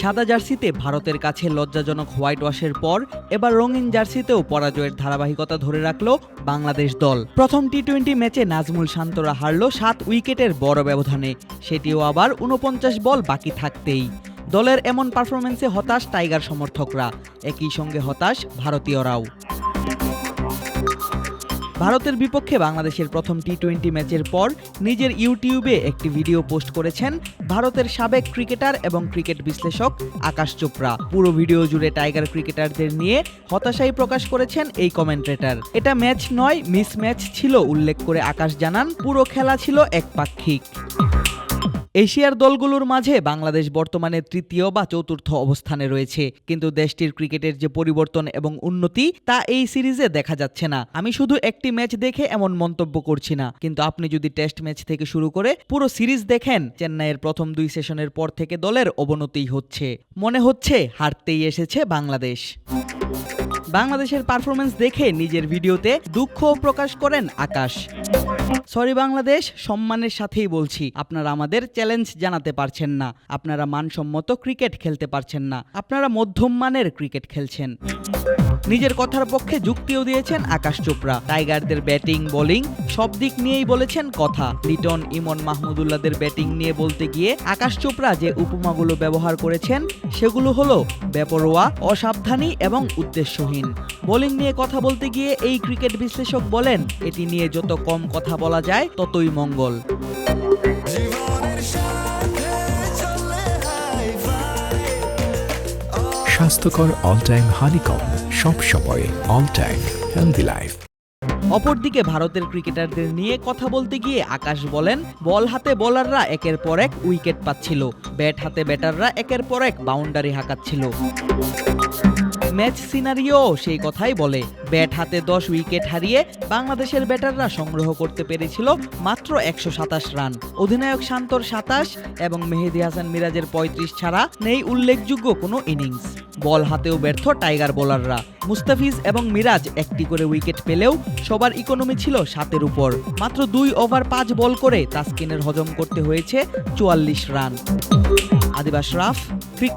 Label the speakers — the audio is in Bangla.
Speaker 1: সাদা জার্সিতে ভারতের কাছে লজ্জাজনক হোয়াইট ওয়াশের পর, এবার রঙিন জার্সিতেও পরাজয়ের ধারাবাহিকতা ধরে রাখল বাংলাদেশ দল। প্রথম টি টোয়েন্টি ম্যাচে নাজমুল শান্তরা হারল সাত উইকেটের বড় ব্যবধানে। সেটিও আবার উনপঞ্চাশ বল বাকি থাকতেই। দলের এমন পারফরমেন্সে হতাশ টাইগার সমর্থকরা। একই সঙ্গে হতাশ ভারতীয়রাও। ভারতের বিপক্ষে বাংলাদেশের প্রথম টি টোয়েন্টি ম্যাচের পর নিজের ইউটিউবে একটি ভিডিও পোস্ট করেছেন ভারতের সাবেক ক্রিকেটার এবং ক্রিকেট বিশ্লেষক আকাশ চোপড়া। পুরো ভিডিও জুড়ে টাইগার ক্রিকেটারদের নিয়ে হতাশাই প্রকাশ করেছেন এই কমেন্ট্রেটার। এটা ম্যাচ নয় মিস ম্যাচ ছিল, উল্লেখ করে আকাশ জানান, পুরো খেলা ছিল একপাক্ষিক। এশিয়ার দলগুলোর মাঝে বাংলাদেশ বর্তমানে তৃতীয় বা চতুর্থ অবস্থানে রয়েছে। কিন্তু দেশটির ক্রিকেটের যে পরিবর্তন এবং উন্নতি, তা এই সিরিজে দেখা যাচ্ছে না। আমি শুধু একটি ম্যাচ দেখে এমন মন্তব্য করছি না। কিন্তু আপনি যদি টেস্ট ম্যাচ থেকে শুরু করে পুরো সিরিজ দেখেন, চেন্নাইয়ের প্রথম দুই সেশনের পর থেকে দলের অবনতি হচ্ছে। মনে হচ্ছে হারতেই এসেছে বাংলাদেশ। বাংলাদেশের পারফরমেন্স দেখে নিজের ভিডিওতে দুঃখ প্রকাশ করেন আকাশ। সরি বাংলাদেশ সম্মানের সাথেই বলছি। আপনারা আমাদের চ্যালেঞ্জ জানাতে পারছেন না। আপনারা মানসম্মত ক্রিকেট খেলতে পারছেন না। আপনারা মধ্যম মানের ক্রিকেট খেলছেন। নিজের কথার পক্ষে যুক্তিও দিয়েছেন আকাশ চোপড়া। টাইগারদের ব্যাটিং বোলিং সব দিক নিয়েই বলেছেন কথা। লিটন ইমন মাহমুদুল্লাহদের ব্যাটিং নিয়ে বলতে গিয়ে আকাশ চোপড়া যে উপমাগুলো ব্যবহার করেছেন, সেগুলো হলো বেপরোয়া অসাবধানী এবং উদ্দেশ্যহীন। বোলিং নিয়ে কথা বলতে গিয়ে এই ক্রিকেট বিশ্লেষক বলেন এটি নিয়ে যত কম কথা বলা যায় ততই মঙ্গল।
Speaker 2: স্বাস্থ্যকর অল টাইম হানিকম সব সময় অল টাইম হেলদি লাইফ
Speaker 1: অপরদিকে ভারতের ক্রিকেটারদের নিয়ে কথা বলতে গিয়ে আকাশ বলেন বল হাতে বোলাররা একের পর এক উইকেট পাচ্ছিল ব্যাট হাতে ব্যাটাররা একের পর এক বাউন্ডারি হাঁকাচ্ছিল। ম্যাচ সিনারিও সেই কথাই বলে। ব্যাট হাতে দশ উইকেট হারিয়ে বাংলাদেশের ব্যাটাররা সংগ্রহ করতে পেরেছিল মাত্র একশো সাতাশ রান। অধিনায়ক শান্তর সাতাশ এবং মেহেদি হাসান মিরাজের পঁয়ত্রিশ ছাড়া নেই উল্লেখযোগ্য কোনো ইনিংস। বল হাতেও ব্যর্থ টাইগার বোলাররা। মুস্তাফিজ এবং মিরাজ একটি করে উইকেট পেলেও সবার ইকোনমি ছিল সাতের উপর। মাত্র দুই ওভার পাঁচ বল করে তাসকিনের হজম করতে হয়েছে চুয়াল্লিশ রান। আদিবাস রাফ ক্রিক